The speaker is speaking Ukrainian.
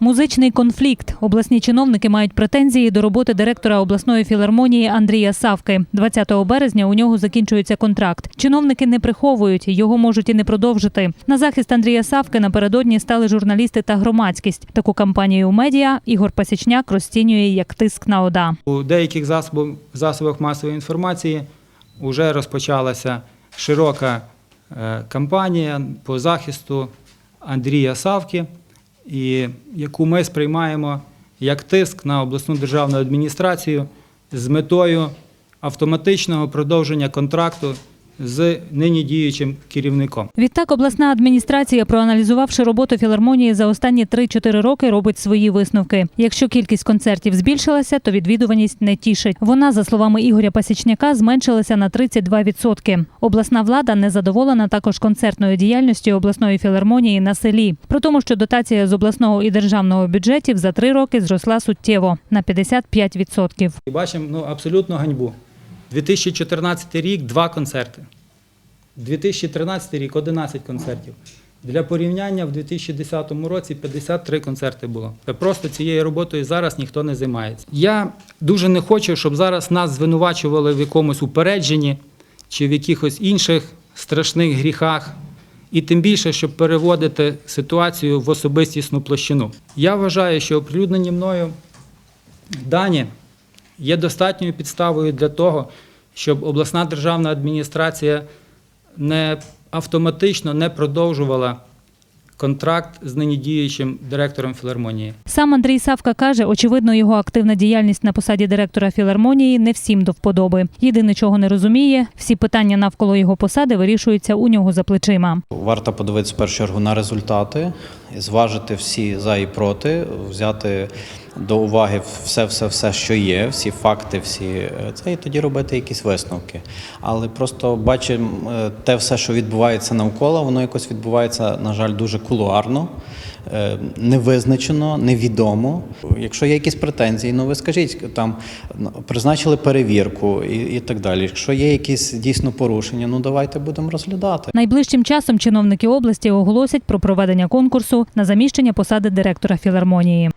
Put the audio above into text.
Музичний конфлікт. Обласні чиновники мають претензії до роботи директора обласної філармонії Андрія Савки. 20 березня у нього закінчується контракт. Чиновники не приховують, його можуть і не продовжити. На захист Андрія Савки напередодні стали журналісти та громадськість. Таку кампанію у медіа Ігор Пасічняк розцінює як тиск на ОДА. У деяких засобах, масової інформації вже розпочалася широка е, кампанія по захисту Андрія Савки, і яку ми сприймаємо як тиск на обласну державну адміністрацію з метою автоматичного продовження контракту з нині діючим керівником. Відтак, обласна адміністрація, проаналізувавши роботу філармонії за останні 3-4 роки, робить свої висновки. Якщо кількість концертів збільшилася, то відвідуваність не тішить. Вона, за словами Ігоря Пасічняка, зменшилася на 32%. Обласна влада не задоволена також концертною діяльністю обласної філармонії на селі. Про тому, що дотація з обласного і державного бюджетів за три роки зросла суттєво на 55%. І бачимо ну, абсолютну ганьбу. 2014 рік два концерти. 2013 рік 11 концертів. Для порівняння в 2010 році 53 концерти було. Просто цією роботою зараз ніхто не займається. Я дуже не хочу, щоб зараз нас звинувачували в якомусь упередженні чи в якихось інших страшних гріхах. І тим більше, щоб переводити ситуацію в особистісну площину. Я вважаю, що оприлюднені мною дані є достатньою підставою для того, щоб обласна державна адміністрація не автоматично не продовжувала контракт з нині діючим директором філармонії. Сам Андрій Савка каже, очевидно, його активна діяльність на посаді директора філармонії не всім до вподоби. Єдине, чого не розуміє, всі питання навколо його посади вирішуються у нього за плечима. Варто подивитися в першу чергу на результати, зважити всі за і проти, взяти до уваги все, все, все, що є, всі факти, всі е, це, і тоді робити якісь висновки. Але просто бачимо е, те все, що відбувається навколо, воно якось відбувається, на жаль, дуже кулуарно. е, Невизначено, невідомо. Якщо є якісь претензії, ну ви скажіть, там ну, призначили перевірку і, і так далі. Якщо є якісь дійсно порушення, ну давайте будемо розглядати. Найближчим часом чиновники області оголосять про проведення конкурсу на заміщення посади директора філармонії.